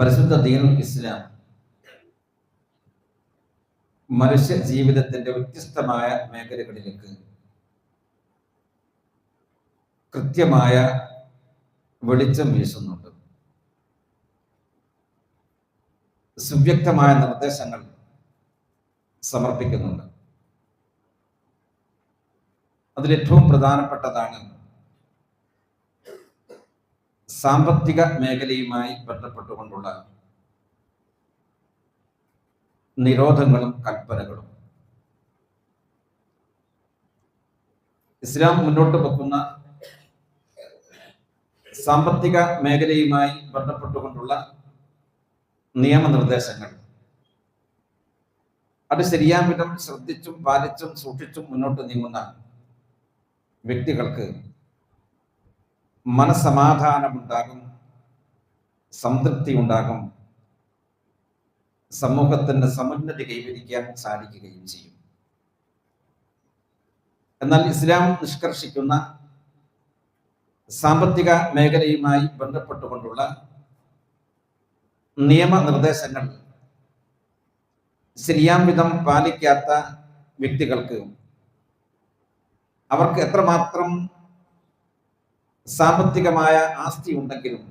പരിശുദ്ധ ദീൻ ഇസ്ലാം മനുഷ്യ ജീവിതത്തിന്റെ വ്യത്യസ്തമായ മേഖലകളിലേക്ക് കൃത്യമായ വെളിച്ചം വീശുന്നുണ്ട്. സുവ്യക്തമായ നിർദ്ദേശങ്ങൾ സമർപ്പിക്കുന്നുണ്ട്. അതിലേറ്റവും പ്രധാനപ്പെട്ടതാണ് സാമ്പത്തിക മേഖലയുമായി ബന്ധപ്പെട്ടുകൊണ്ടുള്ള നിരോധങ്ങളും കൽപ്പനകളും. ഇസ്ലാം മുന്നോട്ട് വെക്കുന്ന സാമ്പത്തിക മേഖലയുമായി ബന്ധപ്പെട്ടുകൊണ്ടുള്ള നിയമനിർദ്ദേശങ്ങൾ. അത് ശരിയാം വിധം ശ്രദ്ധിച്ചും പാലിച്ചും സൂക്ഷിച്ചും മുന്നോട്ട് നീങ്ങുന്ന വ്യക്തികൾക്ക് മനസമാധാനമുണ്ടാകും സംതൃപ്തി ഉണ്ടാകും സമൂഹത്തിന്റെ സമുന്നതി കൈവരിക്കാൻ സാധിക്കുകയും ചെയ്യും. എന്നാൽ ഇസ്ലാം നിഷ്കർഷിക്കുന്ന സാമ്പത്തിക മേഖലയുമായി ബന്ധപ്പെട്ടുകൊണ്ടുള്ള നിയമനിർദ്ദേശങ്ങൾ ശരിയാം വിധം പാലിക്കാത്ത വ്യക്തികൾക്ക് അവർക്ക് എത്രമാത്രം സാമ്പത്തികമായ ആസ്തി ഉണ്ടെങ്കിലും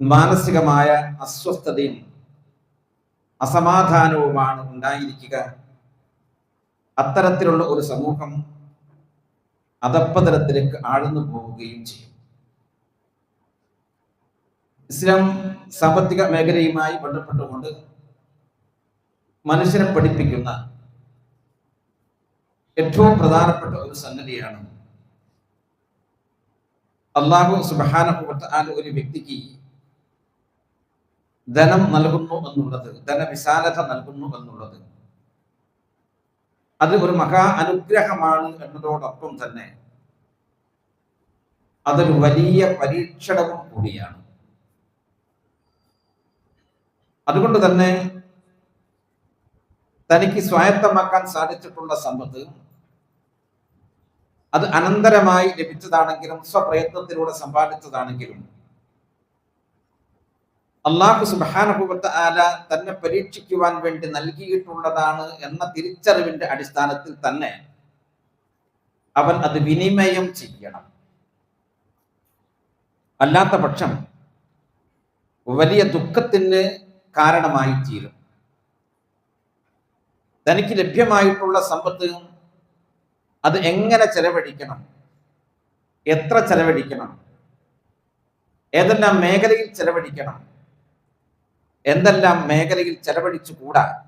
മാനസികമായ അസ്വസ്ഥതയും അസമാധാനവുമാണ് ഉണ്ടായിരിക്കുക. അത്തരത്തിലുള്ള ഒരു സമൂഹം അധപ്പതലത്തിലേക്ക് ആഴ്ന്നു പോവുകയും ചെയ്യും. ഇസ്ലാം സാമ്പത്തിക മേഖലയുമായി ബന്ധപ്പെട്ടുകൊണ്ട് മനുഷ്യനെ പഠിപ്പിക്കുന്ന ഏറ്റവും പ്രധാനപ്പെട്ട ഒരു സംഗതിയാണ് അള്ളാഹു സുബാന ഒരു വ്യക്തിക്ക് ധനം നൽകുന്നു എന്നുള്ളത് ധനവിശാലത നൽകുന്നു എന്നുള്ളത്. അത് ഒരു മഹാ അനുഗ്രഹമാണ് എന്നതോടൊപ്പം തന്നെ അതൊരു വലിയ പരീക്ഷണവും കൂടിയാണ്. അതുകൊണ്ട് തന്നെ തനിക്ക് സ്വായത്തമാക്കാൻ സാധിച്ചിട്ടുള്ള സമ്പത്ത് അത് അനന്തരമായി ലഭിച്ചതാണെങ്കിലും സ്വപ്രയത്നത്തിലൂടെ സമ്പാദിച്ചതാണെങ്കിലും. അള്ളാഹു സുബാനുഭവത്ത് ആല തന്നെ പരീക്ഷിക്കുവാൻ വേണ്ടി നൽകിയിട്ടുള്ളതാണ് എന്ന തിരിച്ചറിവിന്റെ അടിസ്ഥാനത്തിൽ തന്നെ അവൻ അത് വിനിമയം ചെയ്യണം. അല്ലാത്ത പക്ഷം വലിയ ദുഃഖത്തിന് കാരണമായി തീരും തനിക്ക് ലഭ്യമായിട്ടുള്ള സമ്പത്ത് അത് എങ്ങനെ ചെലവഴിക്കണം? എത്ര ചെലവഴിക്കണം? ഏതെല്ലാം മേഖലയിൽ ചെലവഴിക്കണം? എന്തെല്ലാം മേഖലയിൽ ചെലവഴിച്ചു കൂടാ?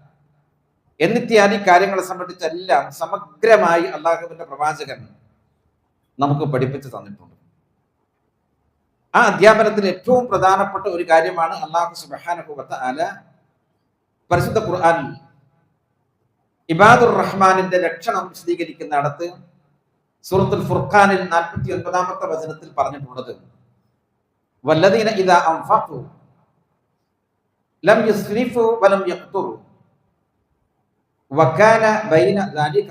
എന്നിത്യാദി കാര്യങ്ങളെ സംബന്ധിച്ചെല്ലാം സമഗ്രമായി അള്ളാഹുവിന്റെ പ്രവാചകൻ നമുക്ക് പഠിപ്പിച്ചു തന്നിട്ടുണ്ട്. ആ അധ്യാപനത്തിൽ ഏറ്റവും പ്രധാനപ്പെട്ട ഒരു കാര്യമാണ് അള്ളാഹു സുബാനുഭവത്ത് ആല പരിശുദ്ധ ഖുർആൻ ഇബാദുർ റഹ്മാനിന്റെ ലക്ഷണം വിശദീകരിക്കുന്നിടത്ത് സൂറത്തുൽ ഫുർഖാനിൽ നാൽപ്പത്തി ഒൻപതാമത്തെ വചനത്തിൽ പറഞ്ഞിട്ടുള്ളത്. വല്ലതീന ഇതാ അംഫഖു ലം യുസ്രിഫു വലം വകാന ബൈന ദാലിക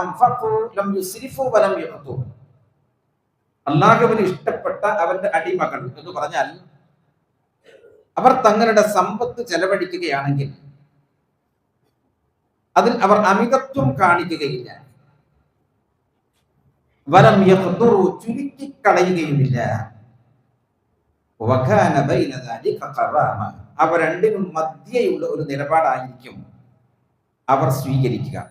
അംഫഖു ലം യുസ്രിഫു വലം ഇഷ്ടപ്പെട്ട അവന്റെ അടിമകൾ എന്ന് പറഞ്ഞാൽ അവർ തങ്ങളുടെ സമ്പത്ത് ചെലവഴിക്കുകയാണെങ്കിൽ അതിൽ അവർ അമിതത്വം കാണിക്കുകയില്ല. വലം യഖ്തുറു ചുരുക്കിക്കളയുകയുമില്ല. അവ രണ്ടിനും മധ്യയുള്ള ഒരു നിലപാടായിരിക്കും അവർ സ്വീകരിക്കുക.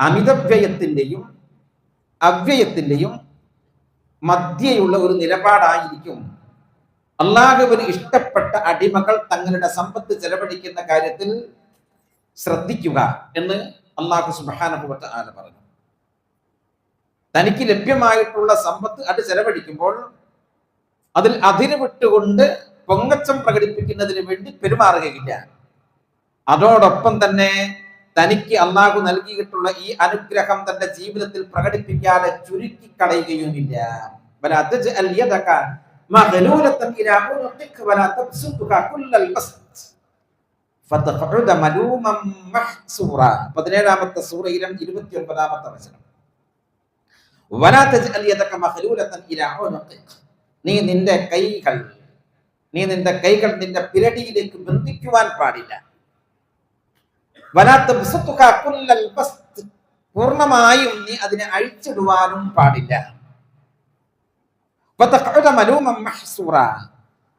അമിതവ്യയത്തിന്റെയും അവ്യയത്തിന്റെയും മധ്യയുള്ള ഒരു നിലപാടായിരിക്കും അള്ളാഹുവിന് ഇഷ്ടപ്പെട്ട അടിമകൾ തങ്ങളുടെ സമ്പത്ത് ചെലവഴിക്കുന്ന കാര്യത്തിൽ ശ്രദ്ധിക്കുക എന്ന് അള്ളാഹു സുബാനുഭവത്ത ആല പറഞ്ഞു. തനിക്ക് ലഭ്യമായിട്ടുള്ള സമ്പത്ത് അത് ചെലവഴിക്കുമ്പോൾ അതിൽ അതിര് വിട്ടുകൊണ്ട് പൊങ്ങച്ചം പ്രകടിപ്പിക്കുന്നതിന് വേണ്ടി പെരുമാറുകയില്ല. അതോടൊപ്പം തന്നെ തനിക്ക് അള്ളാഹു നൽകിയിട്ടുള്ള ഈ അനുഗ്രഹം തന്റെ ജീവിതത്തിൽ പ്രകടിപ്പിക്കാതെ ചുരുക്കിക്കളയുകയുമില്ല പതിനേഴാമത്തെ സൂറയിലും ഇരുപത്തി ഒൻപതാമത്തെ വചനം നീ നിന്റെ കൈകൾ നീ നിന്റെ കൈകൾ നിന്റെ പിരടിയിലേക്ക് ബന്ധിക്കുവാൻ പാടില്ല. പൂർണമായും നീ അതിനെ അഴിച്ചിടുവാനും പാടില്ല.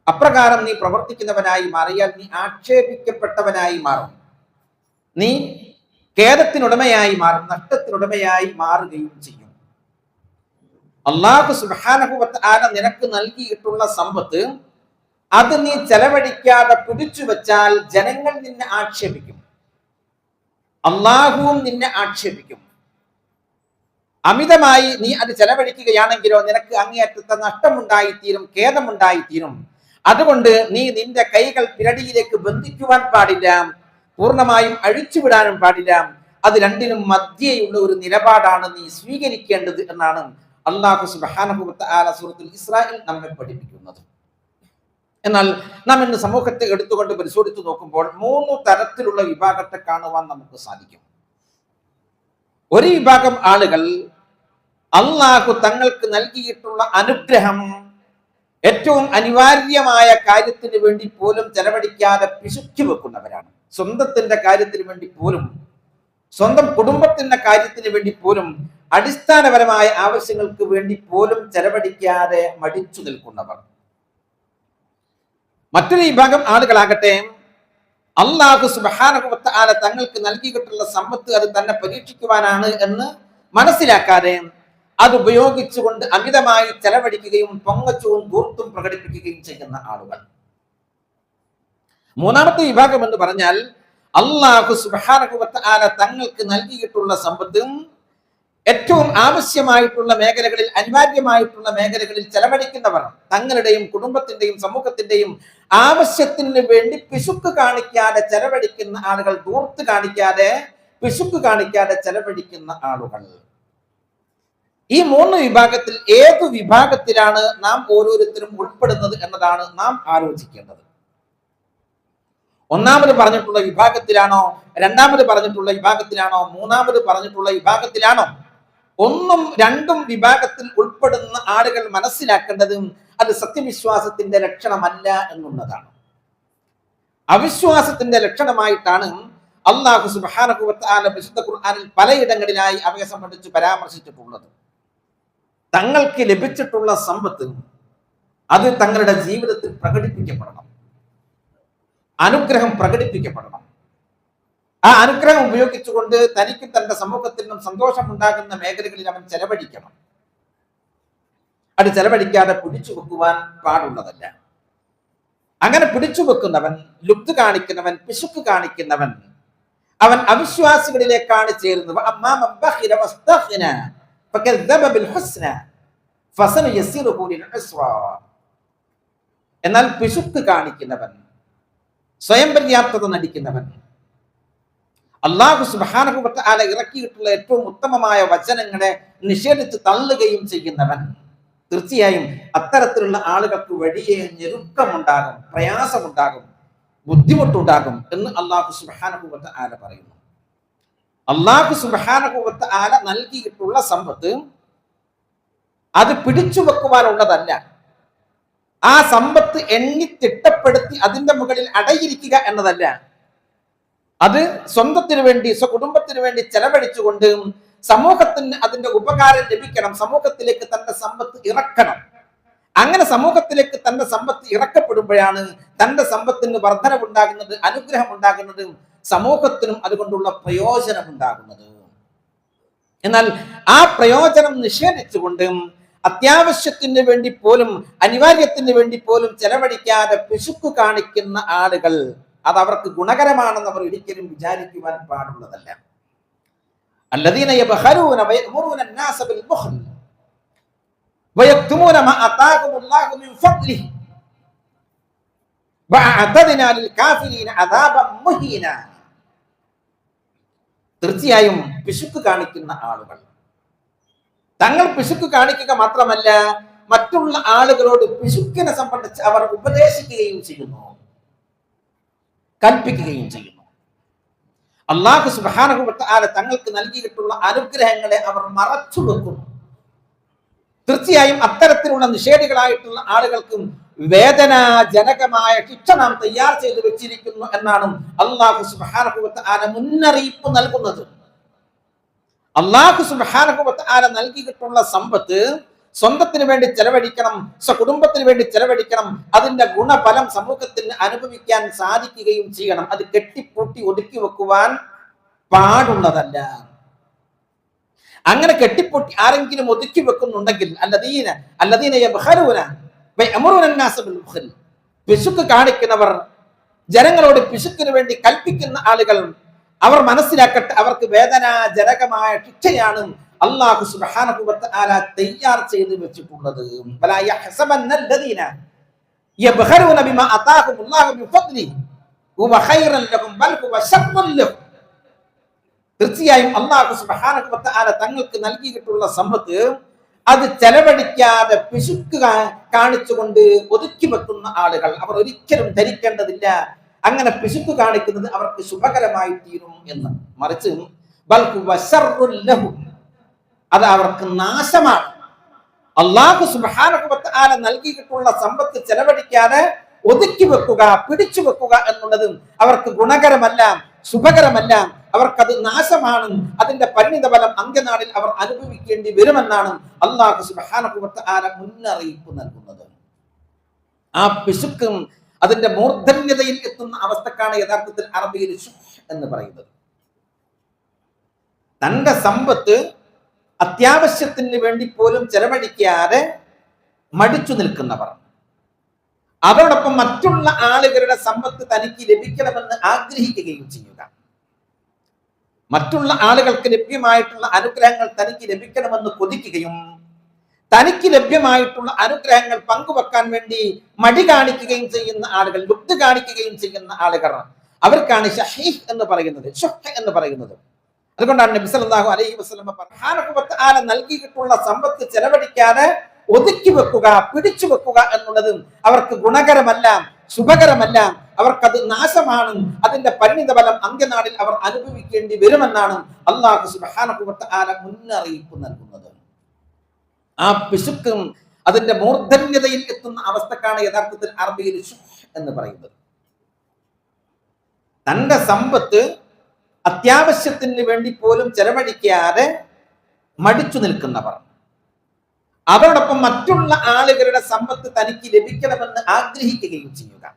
അപ്രകാരം നീ പ്രവർത്തിക്കുന്നവനായി മാറിയാൽ നീ ആക്ഷേപിക്കപ്പെട്ടവനായി മാറും. നീ ഖേദത്തിനുടമയായി മാറും നഷ്ടത്തിനുടമയായി മാറുകയും ചെയ്യും. അള്ളാഹു സുബാനഹുവത്ത് ആന നിനക്ക് നൽകിയിട്ടുള്ള സമ്പത്ത് അത് നീ ചെലവഴിക്കാതെ പിടിച്ചു വച്ചാൽ ജനങ്ങൾ നിന്നെ ആക്ഷേപിക്കും. അള്ളാഹുവും നിന്നെ ആക്ഷേപിക്കും. അമിതമായി നീ അത് ചെലവഴിക്കുകയാണെങ്കിലോ നിനക്ക് അങ്ങേയറ്റത്തെ നഷ്ടമുണ്ടായിത്തീരും ഖേദമുണ്ടായിത്തീരും. അതുകൊണ്ട് നീ നിന്റെ കൈകൾ പിരടിയിലേക്ക് ബന്ധിക്കുവാൻ പാടില്ല. പൂർണമായും അഴിച്ചുവിടാനും പാടില്ല. അത് രണ്ടിനും മധ്യേയുള്ള ഒരു നിലപാടാണ് നീ സ്വീകരിക്കേണ്ടത് എന്നാണ് അള്ളാഹു സുബാനഹുബത്ത് ആല സൂറത്തുൽ ഇസ്രായേൽ നമ്മെ പഠിപ്പിക്കുന്നത്. എന്നാൽ നാം ഇന്ന് സമൂഹത്തെ എടുത്തുകൊണ്ട് പരിശോധിച്ചു നോക്കുമ്പോൾ മൂന്ന് തരത്തിലുള്ള വിഭാഗത്തെ കാണുവാൻ നമുക്ക് സാധിക്കും. ഒരു വിഭാഗം ആളുകൾ അള്ളാഹു തങ്ങൾക്ക് നൽകിയിട്ടുള്ള അനുഗ്രഹം ഏറ്റവും അനിവാര്യമായ കാര്യത്തിന് വേണ്ടി പോലും ചെലവഴിക്കാതെ പിശുക്കി വെക്കുന്നവരാണ്. സ്വന്തത്തിന്റെ കാര്യത്തിന് വേണ്ടി പോലും സ്വന്തം കുടുംബത്തിന്റെ കാര്യത്തിന് വേണ്ടി പോലും അടിസ്ഥാനപരമായ ആവശ്യങ്ങൾക്ക് വേണ്ടി പോലും ചെലവഴിക്കാതെ മടിച്ചു നിൽക്കുന്നവർ. മറ്റൊരു വിഭാഗം ആളുകളാകട്ടെ അള്ളാഹു സുബാനകുവത്ത ആല തങ്ങൾക്ക് നൽകിയിട്ടുള്ള സമ്പത്ത് അത് തന്നെ പരീക്ഷിക്കുവാനാണ് എന്ന് മനസ്സിലാക്കാതെ അത് ഉപയോഗിച്ചുകൊണ്ട് അമിതമായി ചെലവഴിക്കുകയും പൊങ്ങച്ചവും ദൂർത്തും പ്രകടിപ്പിക്കുകയും ചെയ്യുന്ന ആളുകൾ. മൂന്നാമത്തെ വിഭാഗം എന്ന് പറഞ്ഞാൽ അള്ളാഹു സുബാനകുവത്ത ആല തങ്ങൾക്ക് നൽകിയിട്ടുള്ള സമ്പത്തും ഏറ്റവും ആവശ്യമായിട്ടുള്ള മേഖലകളിൽ അനിവാര്യമായിട്ടുള്ള മേഖലകളിൽ ചെലവഴിക്കുന്നവർ തങ്ങളുടെയും കുടുംബത്തിന്റെയും സമൂഹത്തിന്റെയും ആവശ്യത്തിന് വേണ്ടി പിശുക്ക് കാണിക്കാതെ ചെലവഴിക്കുന്ന ആളുകൾ ദൂർത്ത് കാണിക്കാതെ പിശുക്ക് കാണിക്കാതെ ചെലവഴിക്കുന്ന ആളുകൾ. ഈ മൂന്ന് വിഭാഗത്തിൽ ഏത് വിഭാഗത്തിലാണ് നാം ഓരോരുത്തരും ഉൾപ്പെടുന്നത് എന്നതാണ് നാം ആലോചിക്കേണ്ടത്. ഒന്നാമത് പറഞ്ഞിട്ടുള്ള വിഭാഗത്തിലാണോ രണ്ടാമത് പറഞ്ഞിട്ടുള്ള വിഭാഗത്തിലാണോ മൂന്നാമത് പറഞ്ഞിട്ടുള്ള വിഭാഗത്തിലാണോ? ഒന്നും രണ്ടും വിഭാഗത്തിൽ ഉൾപ്പെടുന്ന ആളുകൾ മനസ്സിലാക്കേണ്ടതും അത് സത്യവിശ്വാസത്തിന്റെ ലക്ഷണമല്ല എന്നുള്ളതാണ്. അവിശ്വാസത്തിന്റെ ലക്ഷണമായിട്ടാണ് അള്ളാഹു സുബാനകുവത്താല വിശുദ്ധ ഖുർആാനിൽ പലയിടങ്ങളിലായി അവയെ സംബന്ധിച്ച് പരാമർശിച്ചിട്ടുള്ളത്. തങ്ങൾക്ക് ലഭിച്ചിട്ടുള്ള സമ്പത്ത് അത് തങ്ങളുടെ ജീവിതത്തിൽ പ്രകടിപ്പിക്കപ്പെടണം. അനുഗ്രഹം പ്രകടിപ്പിക്കപ്പെടണം. ആ അനുഗ്രഹം ഉപയോഗിച്ചുകൊണ്ട് തനിക്കും തന്റെ സമൂഹത്തിനും സന്തോഷമുണ്ടാകുന്ന മേഖലകളിൽ അവൻ ചെലവഴിക്കണം. അത് ചെലവഴിക്കാതെ പിടിച്ചു വെക്കുവാൻ പാടുള്ളതല്ല. അങ്ങനെ പിടിച്ചു വെക്കുന്നവൻ ലുപ്ത് കാണിക്കുന്നവൻ പിശുക്ക് കാണിക്കുന്നവൻ അവൻ അവിശ്വാസികളിലേക്കാണ് ചേരുന്നത്. എന്നാൽ പിശുക്ക് കാണിക്കുന്നവൻ സ്വയം പര്യാപ്തത നടിക്കുന്നവൻ. അള്ളാഹു സുബാനഹുബത്ത് ആല ഇറക്കിയിട്ടുള്ള ഏറ്റവും ഉത്തമമായ വചനങ്ങളെ നിഷേധിച്ച് തള്ളുകയും ചെയ്യുന്നവൻ തീർച്ചയായും അത്തരത്തിലുള്ള ആളുകൾക്ക് വഴിയെ ഞെരുക്കമുണ്ടാകും പ്രയാസമുണ്ടാകും ബുദ്ധിമുട്ടുണ്ടാകും എന്ന് അള്ളാഹു സുബാനഹുബത്ത് ആല പറയുന്നു. അള്ളാഹു സുബാനഹുബത്ത് ആല നൽകിയിട്ടുള്ള സമ്പത്ത് അത് പിടിച്ചു വെക്കുവാനുള്ളതല്ല. ആ സമ്പത്ത് എണ്ണി തിട്ടപ്പെടുത്തി അതിന്റെ മുകളിൽ അടയിരിക്കുക എന്നതല്ല. അത് സ്വന്തത്തിന് വേണ്ടി സ്വകുടുംബത്തിന് വേണ്ടി ചെലവഴിച്ചുകൊണ്ട് സമൂഹത്തിന് അതിന്റെ ഉപകാരം ലഭിക്കണം. സമൂഹത്തിലേക്ക് തന്റെ സമ്പത്ത് ഇറക്കണം. അങ്ങനെ സമൂഹത്തിലേക്ക് തന്റെ സമ്പത്ത് ഇറക്കപ്പെടുമ്പോഴാണ് തന്റെ സമ്പത്തിന് വർധനവുണ്ടാകുന്നത് അനുഗ്രഹം ഉണ്ടാകുന്നത് സമൂഹത്തിനും അതുകൊണ്ടുള്ള പ്രയോജനം ഉണ്ടാകുന്നത് എന്നാൽ ആ പ്രയോജനം നിഷേധിച്ചുകൊണ്ട് അത്യാവശ്യത്തിന് വേണ്ടി പോലും അനിവാര്യത്തിന് വേണ്ടി പോലും ചെലവഴിക്കാതെ പിശുക്കു കാണിക്കുന്ന ആളുകൾ അത് അവർക്ക് ഗുണകരമാണെന്ന് അവർ ഒരിക്കലും വിചാരിക്കുവാൻ പാടുള്ളതല്ല الذين يبخلون ويأمرون الناس بالبخل ويكتمون ما آتاهم الله من فضله وأعتدنا للكافرين عذابا مهينا തീർച്ചയായും പിശുക്ക് കാണിക്കുന്ന ആളുകൾ. തങ്ങൾ പിശുക്ക് കാണിക്കുക മാത്രമല്ല മറ്റുള്ള ആളുകളോട് പിശുക്കിനെ സംബന്ധിച്ച് അവർ ഉപദേശിക്കുകയും ചെയ്യുന്നു. കൽപ്പിക്കുകയും ചെയ്യുന്നു. അള്ളാഹു സുബാനഹുബത്ത് ആല തങ്ങൾക്ക് നൽകിയിട്ടുള്ള അനുഗ്രഹങ്ങളെ അവർ മറച്ചു വെക്കുന്നു തീർച്ചയായും അത്തരത്തിലുള്ള നിഷേധികളായിട്ടുള്ള ആളുകൾക്കും വേദനാജനകമായ ശിക്ഷ നാം തയ്യാർ ചെയ്തു വെച്ചിരിക്കുന്നു എന്നാണ് അള്ളാഹു സുബാനഹുബത്ത് ആന മുന്നറിയിപ്പ് നൽകുന്നത്. അള്ളാഹു സുബാനഹുബത്ത് ആന നൽകിയിട്ടുള്ള സമ്പത്ത് സ്വന്തത്തിന് വേണ്ടി ചെലവഴിക്കണം സ്വകുടുംബത്തിന് വേണ്ടി ചെലവഴിക്കണം അതിന്റെ ഗുണഫലം സമൂഹത്തിന് അനുഭവിക്കാൻ സാധിക്കുകയും ചെയ്യണം. അത് കെട്ടിപ്പൂട്ടി ഒതുക്കി വെക്കുവാൻ പാടുള്ളതല്ല. അങ്ങനെ കെട്ടിപ്പൊട്ടി ആരെങ്കിലും ഒതുക്കി വെക്കുന്നുണ്ടെങ്കിൽ അല്ലദീന അല്ലദീന യബ്ഖലൂന പിശുക്ക് കാണിക്കുന്നവർ ജനങ്ങളോട് പിശുക്കിന് വേണ്ടി കൽപ്പിക്കുന്ന ആളുകൾ അവർ മനസ്സിലാക്കട്ടെ അവർക്ക് വേദനാജനകമായ ശിക്ഷയാണ് അള്ളാഹു തആല തയ്യാർ ചെയ്ത് വെച്ചിട്ടുള്ളത്. തീർച്ചയായും അള്ളാഹു തആല തങ്ങൾക്ക് നൽകിയിട്ടുള്ള സമ്പത്ത് അത് ചെലവഴിക്കാതെ പിശുക്ക് കാണിച്ചുകൊണ്ട് ഒതുക്കി വെക്കുന്ന ആളുകൾ അവർ ഒരിക്കലും ധരിക്കേണ്ടതില്ല. അങ്ങനെ പിശുക്ക് കാണിക്കുന്നത് അവർക്ക് ശുഭകരമായി തീരും എന്ന്. മറിച്ച്. അത് അവർക്ക് നാശമാണ്. അള്ളാഹു സുബ്ഹാനഹു ആല നൽകിയിട്ടുള്ള സമ്പത്ത് ചെലവഴിക്കാതെ ഒതുക്കി വെക്കുക പിടിച്ചു വെക്കുക എന്നുള്ളതും അവർക്ക് ഗുണകരമല്ല ശുഭകരമല്ല. അവർക്കത് നാശമാണ്. അതിന്റെ പരിണിത ഫലം അന്ത്യനാളിൽ അവർ അനുഭവിക്കേണ്ടി വരുമെന്നാണ് അള്ളാഹു സുബ്ഹാനഹു വ തആല മുന്നറിയിപ്പ് നൽകുന്നത്. ആ പിശുക്കും അതിന്റെ മൂർധന്യതയിൽ എത്തുന്ന അവസ്ഥക്കാണ് യഥാർത്ഥത്തിൽ അറബിയിൽ എന്ന് പറയുന്നത്. തന്റെ സമ്പത്ത് അത്യാവശ്യത്തിന് വേണ്ടി പോലും ചെലവഴിക്കാതെ മടിച്ചു നിൽക്കുന്നവർ. അതോടൊപ്പം മറ്റുള്ള ആളുകളുടെ സമ്പത്ത് തനിക്ക് ലഭിക്കണമെന്ന് ആഗ്രഹിക്കുകയും ചെയ്യുക. മറ്റുള്ള ആളുകൾക്ക് ലഭ്യമായിട്ടുള്ള അനുഗ്രഹങ്ങൾ തനിക്ക് ലഭിക്കണമെന്ന് കൊതിക്കുകയും തനിക്ക് ലഭ്യമായിട്ടുള്ള അനുഗ്രഹങ്ങൾ പങ്കുവെക്കാൻ വേണ്ടി മടി കാണിക്കുകയും ചെയ്യുന്ന ആളുകൾ ലുപ്തി കാണിക്കുകയും ചെയ്യുന്ന ആളുകൾ അവർക്കാണ് ഷഹീഹ് എന്ന് പറയുന്നത് ഷുഹ് എന്ന് പറയുന്നത്. അതുകൊണ്ടാണ് നബി സല്ലല്ലാഹു അലൈഹി വസല്ലം പ്രധാനപ്പെട്ട ആല നൽകിയിട്ടുള്ള സമ്പത്ത് ചെലവഴിക്കാതെ ഒതുക്കി വെക്കുക പിടിച്ചു വെക്കുക എന്നുള്ളത് അവർക്ക് ഗുണകരമല്ല ശുഭകരമല്ല അവർക്കത് നാശമാണ്. അതിന്റെ പരിണിത ഫലം അന്ത്യനാളിൽ അവർ അനുഭവിക്കേണ്ടി വരുമെന്നാണ് അള്ളാഹു ആല മുന്നറിയിപ്പ് നൽകുന്നത്. ആ പിശുക്കും അതിന്റെ മൂർധന്യതയിൽ എത്തുന്ന അവസ്ഥക്കാണ് യഥാർത്ഥത്തിൽ അറബിയിൽ എന്ന് പറയുന്നത്. തന്റെ സമ്പത്ത് അത്യാവശ്യത്തിന് വേണ്ടി പോലും ചെലവഴിക്കാതെ മടിച്ചു നിൽക്കുന്നവർ. അതോടൊപ്പം മറ്റുള്ള ആളുകളുടെ സമ്പത്ത് തനിക്ക് ലഭിക്കണമെന്ന് ആഗ്രഹിക്കുകയും ചെയ്യുക.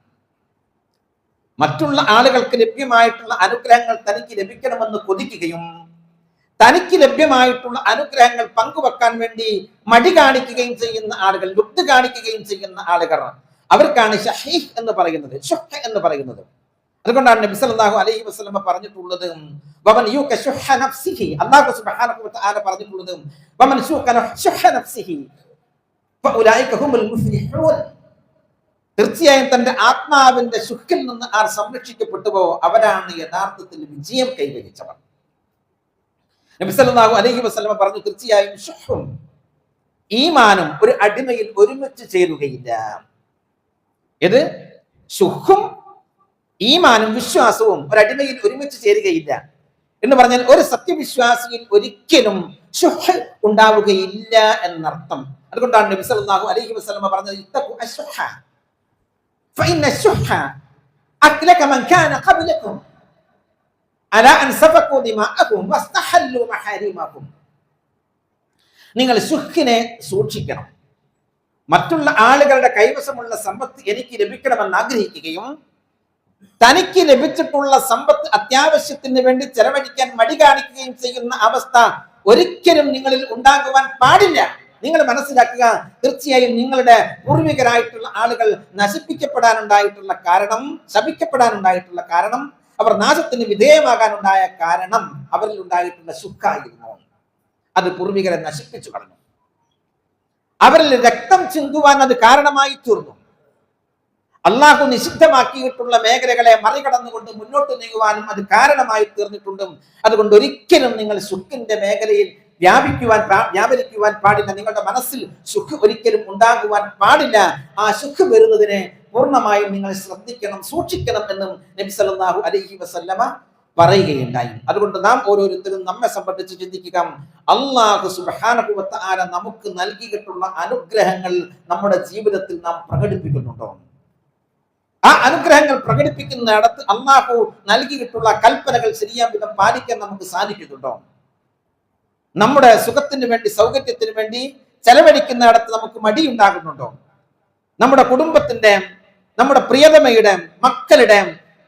മറ്റുള്ള ആളുകൾക്ക് ലഭ്യമായിട്ടുള്ള അനുഗ്രഹങ്ങൾ തനിക്ക് ലഭിക്കണമെന്ന് കൊതിക്കുകയും തനിക്ക് ലഭ്യമായിട്ടുള്ള അനുഗ്രഹങ്ങൾ പങ്കുവെക്കാൻ വേണ്ടി മടി കാണിക്കുകയും ചെയ്യുന്ന ആളുകൾ ലുപ്ത് കാണിക്കുകയും ചെയ്യുന്ന ആളുകൾ. അവർക്കാണ് ഷഹീഹ് എന്ന് പറയുന്നത് ഷുഹ് എന്ന് പറയുന്നത്. അതുകൊണ്ടാണ് നബി സല്ലല്ലാഹു അലൈഹി വസല്ലമ പറഞ്ഞിട്ടുള്ളത് വമൻ യൂക ശുഹ നഫ്സിഹി. അല്ലാഹു സുബ്ഹാനഹു വതആല പറഞ്ഞിട്ടുള്ളത് വമൻ ശുഹ നഫ്സിഹി ഫഉലൈക മുഫ്ലിഹൂൻ. തീർച്ചയായും തന്റെ ആത്മാവിന്റെ സുഖിൽ നിന്ന് ആർ സംരക്ഷിക്കപ്പെട്ടുവോ അവരാണ് യഥാർത്ഥത്തിൽ വിജയം കൈവരിച്ചവർ. നബി അലഹി വസ്ലമ പറഞ്ഞു തീർച്ചയായും ശുഹും ഈമാനും ഒരു അടിമയിൽ ഒരുമിച്ച് ചേരുകയില്ല. ഇത് ശുഹും ഈമാനും വിശ്വാസവും ഒരടിമയിൽ ഒരുമിച്ച് ചേരുകയില്ല. എന്ന് പറഞ്ഞാൽ ഒരു സത്യവിശ്വാസിയിൽ ഒരിക്കലും ശുഹ് ഉണ്ടാവുകയില്ല എന്നർത്ഥം. അതുകൊണ്ടാണ് നബി സല്ലല്ലാഹു അലൈഹി വസല്ലമ പറഞ്ഞത് ഇത്തഖു അശ്ശുഹ ഫഇന്ന അശ്ശുഹ അക്ലക من كان قبلكم. على أن سفكوا دماءكم واستحلوا محارمكم. നിങ്ങൾ സുഖിനെ സൂക്ഷിക്കണം. മറ്റുള്ള ആളുകളുടെ കൈവശമുള്ള സമ്പത്ത് എനിക്ക് ലഭിക്കണമെന്ന് ആഗ്രഹിക്കുകയും തനിക്ക് ലഭിച്ചിട്ടുള്ള സമ്പത്ത് അത്യാവശ്യത്തിന് വേണ്ടി ചെലവഴിക്കാൻ മടി കാണിക്കുകയും ചെയ്യുന്ന അവസ്ഥ ഒരിക്കലും നിങ്ങളിൽ ഉണ്ടാകുവാൻ പാടില്ല. നിങ്ങൾ മനസ്സിലാക്കുക തീർച്ചയായും നിങ്ങളുടെ പൂർവികരായിട്ടുള്ള ആളുകൾ നശിപ്പിക്കപ്പെടാനുണ്ടായിട്ടുള്ള കാരണം ശപിക്കപ്പെടാനുണ്ടായിട്ടുള്ള കാരണം അവർ നാശത്തിന് വിധേയമാകാനുണ്ടായ കാരണം അവരിൽ ഉണ്ടായിട്ടുള്ള സുഖായിരുന്നു. അത് പൂർവികരെ നശിപ്പിച്ചു കളഞ്ഞു. അവരിൽ രക്തം ചിന്തുവാൻ അത് കാരണമായി തീർന്നു. അള്ളാഹു നിഷിദ്ധമാക്കിയിട്ടുള്ള മേഖലകളെ മറികടന്നുകൊണ്ട് മുന്നോട്ട് നീങ്ങുവാനും അത് കാരണമായി തീർന്നിട്ടുണ്ട്. അതുകൊണ്ട് ഒരിക്കലും നിങ്ങൾ സുഖിന്റെ മേഖലയിൽ വ്യാപിക്കുവാൻ വ്യാപരിക്കുവാൻ പാടില്ല. നിങ്ങളുടെ മനസ്സിൽ സുഖ് ഒരിക്കലും ഉണ്ടാകുവാൻ പാടില്ല. ആ സുഖ് വരുന്നതിനെ പൂർണമായും നിങ്ങൾ ശ്രദ്ധിക്കണം സൂക്ഷിക്കണം എന്നും നബി സല്ലല്ലാഹു അലൈഹി വസല്ലമ പറയുകയുണ്ടായി. അതുകൊണ്ട് നാം ഓരോരുത്തരും നമ്മെ സംബന്ധിച്ച് ചിന്തിക്കുക. അള്ളാഹു സുബാനുഭവത്ത ആര നമുക്ക് നൽകിയിട്ടുള്ള അനുഗ്രഹങ്ങൾ നമ്മുടെ ജീവിതത്തിൽ നാം പ്രകടിപ്പിക്കുന്നുണ്ടോ? ആ അനുഗ്രഹങ്ങൾ പ്രകടിപ്പിക്കുന്നിടത്ത് അള്ളാഹു നൽകിയിട്ടുള്ള കൽപ്പനകൾ ശരിയാം വിധം പാലിക്കാൻ നമുക്ക് സാധിക്കുന്നുണ്ടോ? നമ്മുടെ സുഖത്തിന് വേണ്ടി സൗകര്യത്തിന് വേണ്ടി ചെലവഴിക്കുന്നിടത്ത് നമുക്ക് മടിയുണ്ടാകുന്നുണ്ടോ? നമ്മുടെ കുടുംബത്തിന്റെ നമ്മുടെ പ്രിയതമയുടെ മക്കളുടെ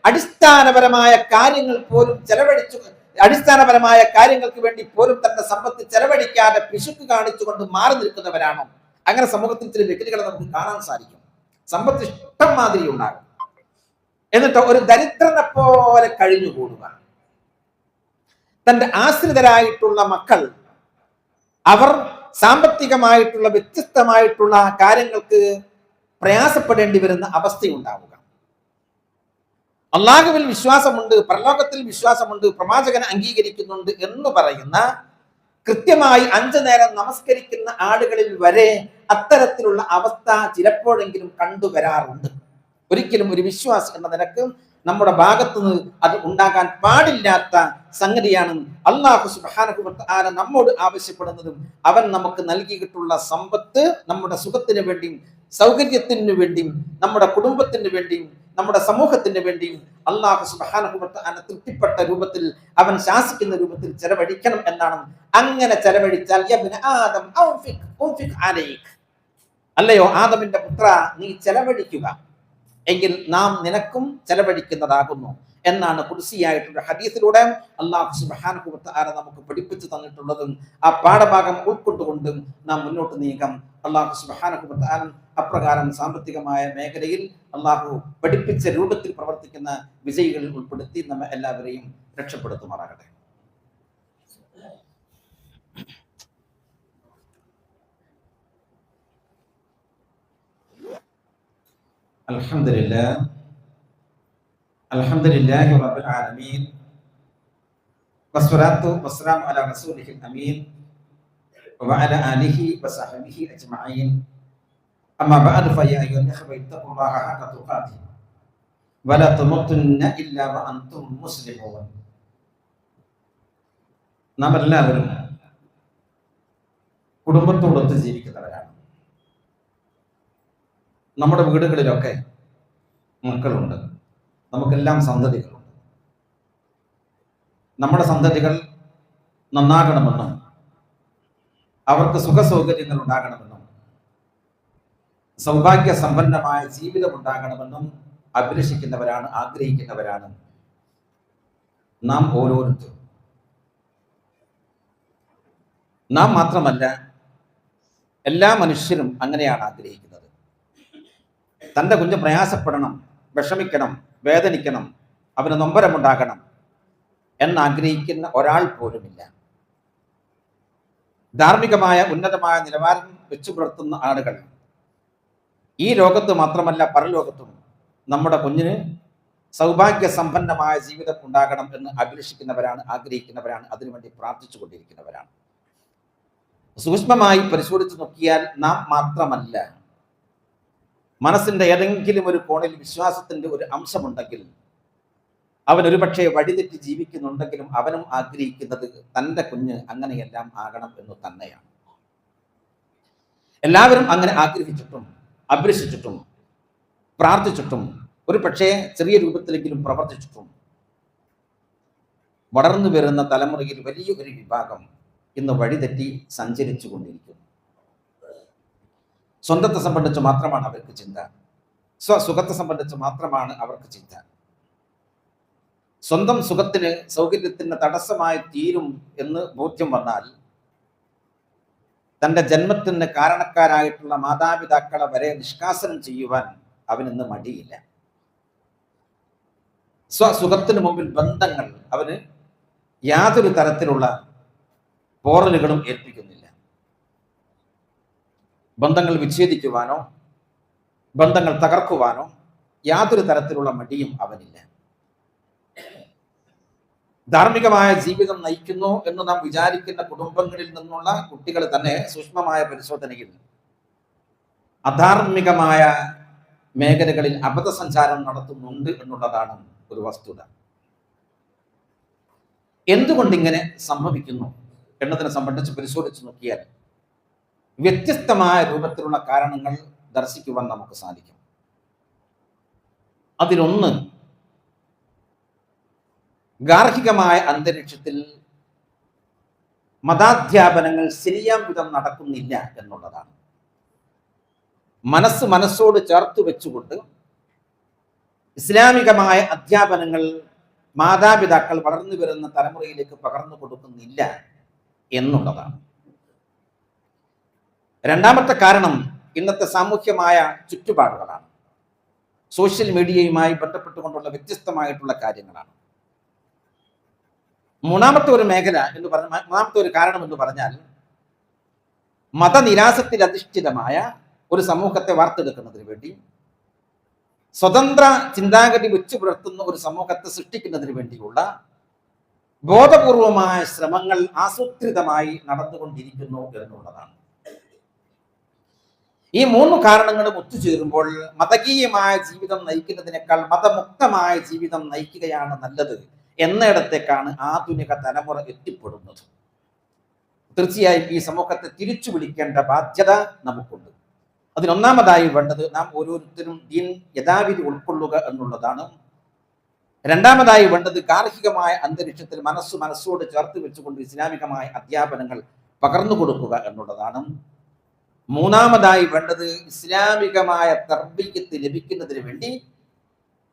അടിസ്ഥാനപരമായ കാര്യങ്ങൾ പോലും ചെലവഴിച്ചു അടിസ്ഥാനപരമായ കാര്യങ്ങൾക്ക് വേണ്ടി പോലും തന്റെ സമ്പത്ത് ചെലവഴിക്കാതെ പിശുക്ക് കാണിച്ചുകൊണ്ട് മാറി നിൽക്കുന്നവരാണോ? അങ്ങനെ സമൂഹത്തിൽ ചില വ്യക്തികളെ നമുക്ക് കാണാൻ സാധിക്കും. സമ്പത്ത് ഇഷ്ടം മാതിരി ഉണ്ടാകും. എന്നിട്ട് ഒരു ദരിദ്രനെ പോലെ കഴിഞ്ഞുകൂടുക. തന്റെ ആശ്രിതരായിട്ടുള്ള മക്കൾ അവർ സാമ്പത്തികമായിട്ടുള്ള വ്യത്യസ്തമായിട്ടുള്ള കാര്യങ്ങൾക്ക് പ്രയാസപ്പെടേണ്ടി വരുന്ന അവസ്ഥയുണ്ടാവുക. അള്ളാഹുവിൽ വിശ്വാസമുണ്ട് പരലോകത്തിൽ വിശ്വാസമുണ്ട് പ്രവാചകൻ അംഗീകരിക്കുന്നുണ്ട് എന്ന് പറയുന്ന കൃത്യമായി അഞ്ചു നേരം നമസ്കരിക്കുന്ന ആളുകളിൽ വരെ അത്തരത്തിലുള്ള അവസ്ഥ ചിലപ്പോഴെങ്കിലും കണ്ടുവരാറുണ്ട്. ഒരിക്കലും ഒരു വിശ്വാസി എന്ന നിലയ്ക്ക് നമ്മുടെ ഭാഗത്തു നിന്ന് അത് ഉണ്ടാകാൻ പാടില്ലാത്ത സംഗതിയാണ് അള്ളാഹു സുബാന നമ്മോട് ആവശ്യപ്പെടുന്നതും അവൻ നമുക്ക് നൽകിയിട്ടുള്ള സമ്പത്ത് നമ്മുടെ സുഖത്തിന് വേണ്ടിയും സൗകര്യത്തിന് വേണ്ടിയും നമ്മുടെ കുടുംബത്തിന് വേണ്ടിയും നമ്മുടെ സമൂഹത്തിന് വേണ്ടിയും അള്ളാഹു സുബാന തൃപ്തിപ്പെട്ട രൂപത്തിൽ അവൻ ശാസിക്കുന്ന രൂപത്തിൽ ചെലവഴിക്കണം എന്നാണ്. അങ്ങനെ ചെലവഴിച്ചാൽ അല്ലയോ ആദമിന്റെ പുത്ര നീ ചെലവഴിക്കുക. എങ്കിൽ നാം നിനക്കും ചെലവഴിക്കുന്നതാകുന്നു എന്നാണ് കുടിസിയായിട്ടുള്ള ഹദീസിലൂടെ അള്ളാഹു സുബ്ഹാനഹു വ നമുക്ക് പഠിപ്പിച്ചു തന്നിട്ടുള്ളതും ആ പാഠഭാഗം ഉൾക്കൊണ്ടുകൊണ്ടും നാം മുന്നോട്ട് നീങ്ങാം. അള്ളാഹു സുബ്ഹാനഹു ആരൻ അപ്രകാരം സാമ്പത്തികമായ മേഖലയിൽ അള്ളാഹു പഠിപ്പിച്ച രൂപത്തിൽ പ്രവർത്തിക്കുന്ന വിജയികളിൽ ഉൾപ്പെടുത്തി നമ്മെ എല്ലാവരെയും രക്ഷപ്പെടുത്തുമാറാകട്ടെ. الحمد لله الحمد لله رب العالمين والصلاة والسلام على رسوله الأمين وعلى آله وصحبه أجمعين أما بعد فيا أيها الإخوة اتقوا الله حق تقاته ولا تموتن إلا وأنتم مسلمون നാം എല്ലാവരും കുടുംബത്തോടൊത്ത് ജീവിക്കുന്നവരാണ് നമ്മുടെ വീടുകളിലൊക്കെ മക്കളുണ്ട്. നമുക്കെല്ലാം സന്തതികളുണ്ട്. നമ്മുടെ സന്തതികൾ നന്നാകണമെന്നും അവർക്ക് സുഖസൗകര്യങ്ങൾ ഉണ്ടാകണമെന്നും സൗഭാഗ്യ സമ്പന്നമായ ജീവിതം ഉണ്ടാകണമെന്നും അഭിലഷിക്കുന്നവരാണ് ആഗ്രഹിക്കുന്നവരാണ് നാം ഓരോരുത്തരും. നാം മാത്രമല്ല എല്ലാ മനുഷ്യരും അങ്ങനെയാണ് ആഗ്രഹിക്കുന്നത്. തന്റെ കുഞ്ഞ് പ്രയാസപ്പെടണം വിഷമിക്കണം വേദനിക്കണം അവന് നൊമ്പരമുണ്ടാകണം എന്നാഗ്രഹിക്കുന്ന ഒരാൾ പോലുമില്ല. ധാർമ്മികമായ ഉന്നതമായ നിലവാരം വെച്ചു പുലർത്തുന്ന ആളുകൾ ഈ ലോകത്ത് മാത്രമല്ല പരലോകത്തും നമ്മുടെ കുഞ്ഞിന് സൗഭാഗ്യ സമ്പന്നമായ ജീവിതം ഉണ്ടാകണം എന്ന് അഭിലഷിക്കുന്നവരാണ് ആഗ്രഹിക്കുന്നവരാണ് അതിനുവേണ്ടി പ്രാർത്ഥിച്ചു കൊണ്ടിരിക്കുന്നവരാണ്. സൂക്ഷ്മമായി പരിശോധിച്ച് നോക്കിയാൽ നാം മാത്രമല്ല മനസ്സിന്റെ ഏതെങ്കിലും ഒരു കോണിൽ വിശ്വാസത്തിന്റെ ഒരു അംശമുണ്ടെങ്കിൽ അവൻ ഒരുപക്ഷെ വഴിതെറ്റി ജീവിക്കുന്നുണ്ടെങ്കിലും അവനും ആഗ്രഹിക്കുന്നത് തന്റെ കുഞ്ഞ് അങ്ങനെയെല്ലാം ആകണം എന്ന് തന്നെയാണ്. എല്ലാവരും അങ്ങനെ ആഗ്രഹിച്ചിട്ടും അഭിലഷിച്ചിട്ടും പ്രാർത്ഥിച്ചിട്ടും ഒരു പക്ഷേ ചെറിയ രൂപത്തിലെങ്കിലും പ്രവർത്തിച്ചിട്ടും വളർന്നു വരുന്ന തലമുറയിൽ വലിയൊരു വിഭാഗം ഇന്ന് വഴിതെറ്റി സഞ്ചരിച്ചു കൊണ്ടിരിക്കുന്നു സ്വന്തത്തെ സംബന്ധിച്ച് മാത്രമാണ് അവർക്ക് ചിന്ത. സ്വസുഖത്തെ സംബന്ധിച്ച് മാത്രമാണ് അവർക്ക് ചിന്ത. സ്വന്തം സുഖത്തിന് സൗകര്യത്തിന് തടസ്സമായി തീരും എന്ന് ബോധ്യം വന്നാൽ തന്റെ ജന്മത്തിന് കാരണക്കാരായിട്ടുള്ള മാതാപിതാക്കളെ വരെ നിഷ്കാസനം ചെയ്യുവാൻ അവനിന്ന് മടിയില്ല. സ്വസുഖത്തിന് മുമ്പിൽ ബന്ധങ്ങൾ അവന് യാതൊരു തരത്തിലുള്ള പോറലുകളും ഏൽപ്പിക്കുന്നില്ല ബന്ധങ്ങൾ വിച്ഛേദിക്കുവാനോ ബന്ധങ്ങൾ തകർക്കുവാനോ യാതൊരു തരത്തിലുള്ള മടിയും അവനില്ല. ധാർമ്മികമായ ജീവിതം നയിക്കുന്നു എന്ന് നാം വിചാരിക്കുന്ന കുടുംബങ്ങളിൽ നിന്നുള്ള കുട്ടികൾ തന്നെ സൂക്ഷ്മമായ പരിശോധനയിൽ അധാർമികമായ മേഖലകളിൽ അബദ്ധസഞ്ചാരം നടത്തുന്നുണ്ട് എന്നുള്ളതാണ് ഒരു വസ്തുത. എന്തുകൊണ്ട് ഇങ്ങനെ സംഭവിക്കുന്നു എന്നതിനെ സംബന്ധിച്ച് പരിശോധിച്ച് നോക്കിയാൽ വ്യത്യസ്തമായ രൂപത്തിലുള്ള കാരണങ്ങൾ ദർശിക്കുവാൻ നമുക്ക് സാധിക്കും. അതിലൊന്ന് ഗാർഹികമായ അന്തരീക്ഷത്തിൽ മതാധ്യാപനങ്ങൾ ശരിയാം വിധം നടക്കുന്നില്ല എന്നുള്ളതാണ്. മനസ്സ് മനസ്സോട് ചേർത്ത് വെച്ചുകൊണ്ട് ഇസ്ലാമികമായ അധ്യാപനങ്ങൾ മാതാപിതാക്കൾ വളർന്നു വരുന്ന തലമുറയിലേക്ക് പകർന്നു കൊടുക്കുന്നില്ല എന്നുള്ളതാണ്. രണ്ടാമത്തെ കാരണം ഇന്നത്തെ സാമൂഹ്യമായ ചുറ്റുപാടുകളാണ്. സോഷ്യൽ മീഡിയയുമായി ബന്ധപ്പെട്ടുകൊണ്ടുള്ള വ്യത്യസ്തമായിട്ടുള്ള കാര്യങ്ങളാണ്. മൂന്നാമത്തെ ഒരു മേഖല എന്ന് പറഞ്ഞ മൂന്നാമത്തെ ഒരു കാരണം എന്ന് പറഞ്ഞാൽ മതനിരാസത്തിൽ അധിഷ്ഠിതമായ ഒരു സമൂഹത്തെ വാർത്തെടുക്കുന്നതിന് വേണ്ടി സ്വതന്ത്ര ചിന്താഗതി വെച്ചു പുലർത്തുന്ന ഒരു സമൂഹത്തെ സൃഷ്ടിക്കുന്നതിന് വേണ്ടിയുള്ള ബോധപൂർവമായ ശ്രമങ്ങൾ ആസൂത്രിതമായി നടന്നുകൊണ്ടിരിക്കുന്നു എന്നുള്ളതാണ്. ഈ മൂന്ന് കാരണങ്ങളും ഒത്തുചേരുമ്പോൾ മതകീയമായ ജീവിതം നയിക്കുന്നതിനേക്കാൾ മതമുക്തമായ ജീവിതം നയിക്കുകയാണ് നല്ലത് എന്നിടത്തേക്കാണ് ആധുനിക തലമുറ എത്തിപ്പെടുന്നത്. തീർച്ചയായും ഈ സമൂഹത്തെ തിരിച്ചു വിളിക്കേണ്ട ബാധ്യത നമുക്കുണ്ട്. അതിനൊന്നാമതായി വേണ്ടത് നാം ഓരോരുത്തരും ദീൻ യഥാവിധി ഉൾക്കൊള്ളുക എന്നുള്ളതാണ്. രണ്ടാമതായി വേണ്ടത് ഗാർഹികമായ അന്തരീക്ഷത്തിൽ മനസ്സ് മനസ്സോട് ചേർത്ത് വെച്ചുകൊണ്ട് ഇസ്ലാമികമായ അധ്യാപനങ്ങൾ പകർന്നു കൊടുക്കുക എന്നുള്ളതാണ്. മൂന്നാമതായി വേണ്ടത് ഇസ്ലാമികമായ തർബീയത്ത് ലഭിക്കുന്നതിന് വേണ്ടി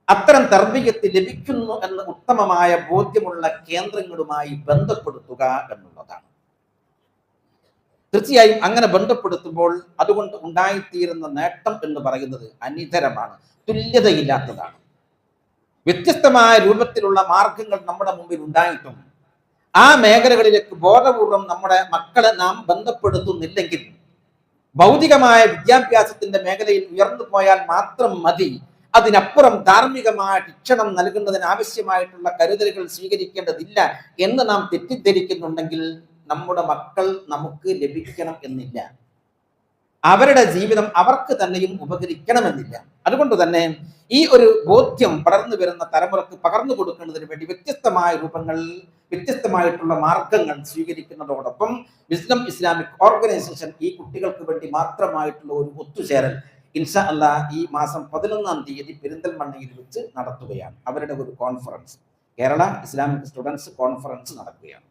അത്തരം തർബീയത്ത് ലഭിക്കുന്നു എന്ന ഉത്തമമായ ബോധ്യമുള്ള കേന്ദ്രങ്ങളുമായി ബന്ധപ്പെടുത്തുക എന്നുള്ളതാണ്. തീർച്ചയായും അങ്ങനെ ബന്ധപ്പെടുത്തുമ്പോൾ അതുകൊണ്ട് ഉണ്ടായിത്തീരുന്ന നേട്ടം എന്ന് പറയുന്നത് അനിതരമാണ് തുല്യതയില്ലാത്തതാണ്. വ്യത്യസ്തമായ രൂപത്തിലുള്ള മാർഗങ്ങൾ നമ്മുടെ മുമ്പിൽ ഉണ്ടായിട്ടും ആ മേഖലകളിലേക്ക് ബോധപൂർവം നമ്മുടെ മക്കളെ നാം ബന്ധപ്പെടുത്തുന്നില്ലെങ്കിൽ ഭൗതികമായ വിദ്യാഭ്യാസത്തിന്റെ മേഖലയിൽ ഉയർന്നു പോയാൽ മാത്രം മതി. അതിനപ്പുറം ധാർമ്മികമായ ശിക്ഷണം നൽകുന്നതിന് ആവശ്യമായിട്ടുള്ള കരുതലുകൾ സ്വീകരിക്കേണ്ടതില്ല എന്ന് നാം തെറ്റിദ്ധരിക്കുന്നുണ്ടെങ്കിൽ നമ്മുടെ മക്കൾ നമുക്ക് ലഭിക്കണം എന്നില്ല. അവരുടെ ജീവിതം അവർക്ക് തന്നെയും ഉപകരിക്കണമെന്നില്ല. അതുകൊണ്ട് തന്നെ ഈ ഒരു ബോധ്യം പടർന്നു വരുന്ന തലമുറയ്ക്ക് പകർന്നു കൊടുക്കുന്നതിന് വേണ്ടി വ്യത്യസ്തമായ രൂപങ്ങൾ വ്യത്യസ്തമായിട്ടുള്ള മാർഗങ്ങൾ സ്വീകരിക്കുന്നതോടൊപ്പം വിസ്ഡം ഇസ്ലാമിക് ഓർഗനൈസേഷൻ ഈ കുട്ടികൾക്ക് വേണ്ടി മാത്രമായിട്ടുള്ള ഒരു ഒത്തുചേരൽ ഇൻഷാ അല്ല ഈ മാസം പതിനൊന്നാം തീയതി പെരിന്തൽമണ്ണയിൽ വെച്ച് നടത്തുകയാണ്. അവരുടെ ഒരു conference. Kerala Islamic students conference നടക്കുകയാണ്.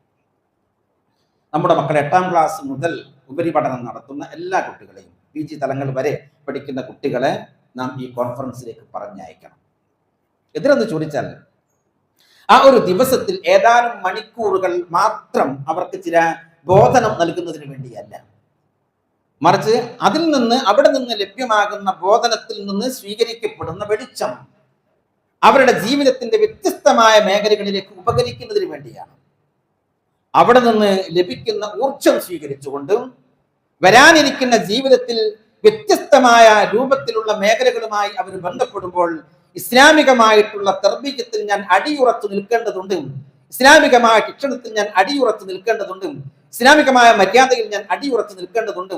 നമ്മുടെ മക്കൾ എട്ടാം ക്ലാസ് മുതൽ ഉപരിപഠനം നടത്തുന്ന എല്ലാ കുട്ടികളെയും പി ജി തലങ്ങൾ വരെ പഠിക്കുന്ന കുട്ടികളെ നാം ഈ കോൺഫറൻസിലേക്ക് പറഞ്ഞയക്കണം. എതിരെന്ന് ചോദിച്ചാൽ ആ ഒരു ദിവസത്തിൽ ഏതാനും മണിക്കൂറുകൾ മാത്രം അവർക്ക് ചില ബോധനം നൽകുന്നതിന് വേണ്ടിയല്ല. മറിച്ച് അതിൽ നിന്ന് അവിടെ നിന്ന് ലഭ്യമാകുന്ന ബോധനത്തിൽ നിന്ന് സ്വീകരിക്കപ്പെടുന്ന വെളിച്ചം അവരുടെ ജീവിതത്തിന്റെ വ്യത്യസ്തമായ മേഖലകളിലേക്ക് ഉപകരിക്കുന്നതിന് വേണ്ടിയാണ്. അവിടെ നിന്ന് ലഭിക്കുന്ന ഊർജം സ്വീകരിച്ചുകൊണ്ട് വരാനിരിക്കുന്ന ജീവിതത്തിൽ വ്യത്യസ്തമായ രൂപത്തിലുള്ള മേഖലകളുമായി അവർ ബന്ധപ്പെടുമ്പോൾ ഇസ്ലാമികമായിട്ടുള്ള തർബീയത്തിൽ ഞാൻ അടിയുറച്ചു നിൽക്കേണ്ടതുണ്ട്. ഇസ്ലാമികമായ ശിക്ഷണത്തിൽ ഞാൻ അടിയുറച്ചു നിൽക്കേണ്ടതുണ്ട്. ഇസ്ലാമികമായ മര്യാദയിൽ ഞാൻ അടിയുറച്ചു നിൽക്കേണ്ടതുണ്ട്.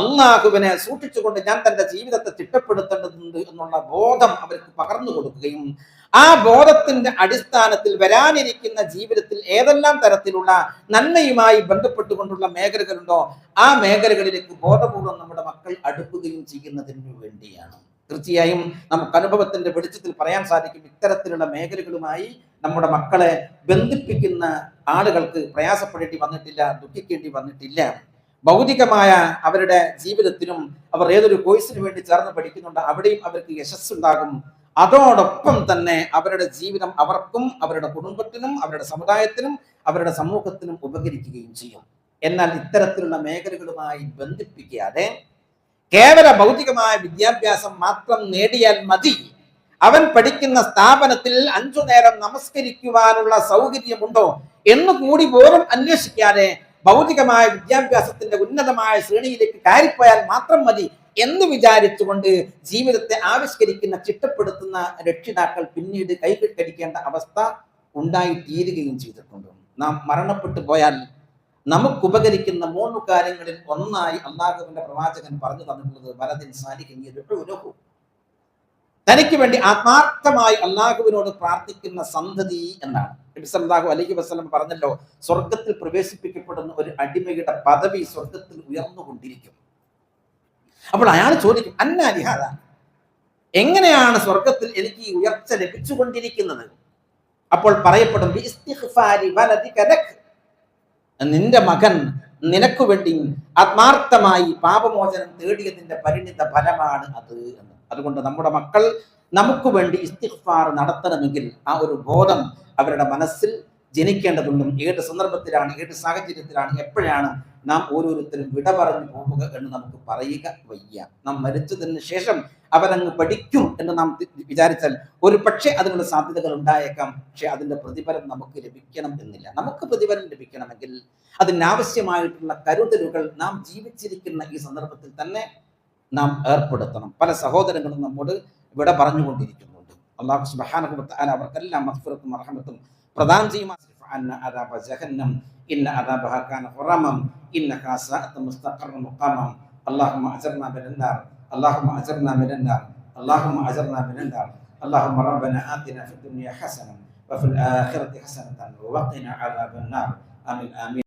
അള്ളാഹുവിനെ സൂക്ഷിച്ചുകൊണ്ട് ഞാൻ തന്റെ ജീവിതത്തെ ചിട്ടപ്പെടുത്തേണ്ടതുണ്ട് എന്നുള്ള ബോധം അവർക്ക് പകർന്നു കൊടുക്കുകയും ആ ബോധത്തിന്റെ അടിസ്ഥാനത്തിൽ വരാനിരിക്കുന്ന ജീവിതത്തിൽ ഏതെല്ലാം തരത്തിലുള്ള നന്മയുമായി ബന്ധപ്പെട്ടുകൊണ്ടുള്ള മേഖലകളുണ്ടോ ആ മേഖലകളിലേക്ക് ബോധപൂർവം നമ്മുടെ മക്കൾ അടുക്കുകയും ചെയ്യുന്നതിന് വേണ്ടിയാണ്. തീർച്ചയായും നമുക്ക് അനുഭവത്തിന്റെ വെളിച്ചത്തിൽ പറയാൻ സാധിക്കും ഇത്തരത്തിലുള്ള മേഖലകളുമായി നമ്മുടെ മക്കളെ ബന്ധിപ്പിക്കുന്ന ആളുകൾക്ക് പ്രയാസപ്പെടേണ്ടി വന്നിട്ടില്ല ദുഃഖിക്കേണ്ടി വന്നിട്ടില്ല. ഭൗതികമായ അവരുടെ ജീവിതത്തിനും അവർ ഏതൊരു കോഴ്സിന് വേണ്ടി ചേർന്ന് പഠിക്കുന്നുണ്ട് അവിടെയും അവർക്ക് യശസ്സുണ്ടാകും. അതോടൊപ്പം തന്നെ അവരുടെ ജീവിതം അവർക്കും അവരുടെ കുടുംബത്തിനും അവരുടെ സമുദായത്തിനും അവരുടെ സമൂഹത്തിനും ഉപകരിക്കുകയും ചെയ്യും. എന്നാൽ ഇത്തരത്തിലുള്ള മേഖലകളുമായി ബന്ധിപ്പിക്കാതെ കേവല ഭൗതികമായ വിദ്യാഭ്യാസം മാത്രം നേടിയാൽ മതി. അവൻ പഠിക്കുന്ന സ്ഥാപനത്തിൽ അഞ്ചു നേരം നമസ്കരിക്കുവാനുള്ള സൗകര്യമുണ്ടോ എന്ന് കൂടി പോലും അന്വേഷിക്കാതെ ഭൗതികമായ വിദ്യാഭ്യാസത്തിന്റെ ഉന്നതമായ ശ്രേണിയിലേക്ക് കയറിപ്പോയാൽ മാത്രം മതി. എന്ന് വിചാരിച്ചുകൊണ്ട് ജീവിതത്തെ ആവിഷ്കരിക്കുന്ന ചിട്ടപ്പെടുത്തുന്ന രക്ഷിതാക്കൾ പിന്നീട് കൈകടിക്കേണ്ട അവസ്ഥ ഉണ്ടായിത്തീരുകയും ചെയ്തിട്ടുണ്ട്. നാം മരണപ്പെട്ടു പോയാൽ നമുക്ക് ഉപകരിക്കുന്ന മൂന്ന് കാര്യങ്ങളിൽ ഒന്നായി അള്ളാഹുവിന്റെ പ്രവാചകൻ പറഞ്ഞു തന്നിട്ടുള്ളത് വലതിൻ സാലിക്കും തനിക്ക് വേണ്ടി ആത്മാർത്ഥമായി അള്ളാഹുവിനോട് പ്രാർത്ഥിക്കുന്ന സന്തതി എന്നാണ്. നബി അലഹി വസല്ലം പറഞ്ഞല്ലോ സ്വർഗത്തിൽ പ്രവേശിപ്പിക്കപ്പെടുന്ന ഒരു അടിമയുടെ പദവി സ്വർഗത്തിൽ ഉയർന്നുകൊണ്ടിരിക്കും. അപ്പോൾ അയാൾ ചോദിക്കും അന്നാലിഹാദ എങ്ങനെയാണ് സ്വർഗത്തിൽ എനിക്ക് ഈ ഉയർച്ച ലഭിച്ചുകൊണ്ടിരിക്കുന്നത്? അപ്പോൾ പറയപ്പെടും. നിന്റെ മകൻ നിനക്ക് വേണ്ടി ആത്മാർത്ഥമായി പാപമോചനം തേടിയതിന്റെ പരിണിത ഫലമാണ് അത് എന്ന്. അതുകൊണ്ട് നമ്മുടെ മക്കൾ നമുക്ക് വേണ്ടി ഇസ്തിഗ്ഫാർ നടത്തണമെങ്കിൽ ആ ഒരു ബോധം അവരുടെ മനസ്സിൽ ജനിക്കേണ്ടതുണ്ടും ഏത് സന്ദർഭത്തിലാണ് ഏത് സാഹചര്യത്തിലാണ് എപ്പോഴാണ് നാം ഓരോരുത്തരും വിട പറഞ്ഞു പോവുക എന്ന് നമുക്ക് പറയുക വയ്യ. നാം മരിച്ചതിന് ശേഷം അവരങ്ങ് പഠിക്കും എന്ന് നാം വിചാരിച്ചാൽ ഒരു പക്ഷേ അതിനുള്ള സാധ്യതകൾ ഉണ്ടായേക്കാം. പക്ഷെ അതിന്റെ പ്രതിഫലം നമുക്ക് ലഭിക്കണം എന്നില്ല. നമുക്ക് പ്രതിഫലം ലഭിക്കണമെങ്കിൽ അതിനാവശ്യമായിട്ടുള്ള കരുതലുകൾ നാം ജീവിച്ചിരിക്കുന്ന ഈ സന്ദർഭത്തിൽ തന്നെ നാം ഏർപ്പെടുത്തണം. പല സഹോദരങ്ങളും നമ്മോട് ഇവിടെ പറഞ്ഞുകൊണ്ടിരിക്കുന്നുണ്ട്. അള്ളാഹു വ അവർക്കെല്ലാം മഗ്ഫിറത്തും റഹ്മത്തും Pertahan sih mas Fa'anna adabah jahannam Inna adabah kana kuramam Inna kasa atau mustaqar muqamam Allahumma azabna binandar Allahumma azabna binandar Allahumma azabna binandar Allahumma rabbana atina fi dunia khasana Wa fil akhirati khasana Wa waqtina azabah nar.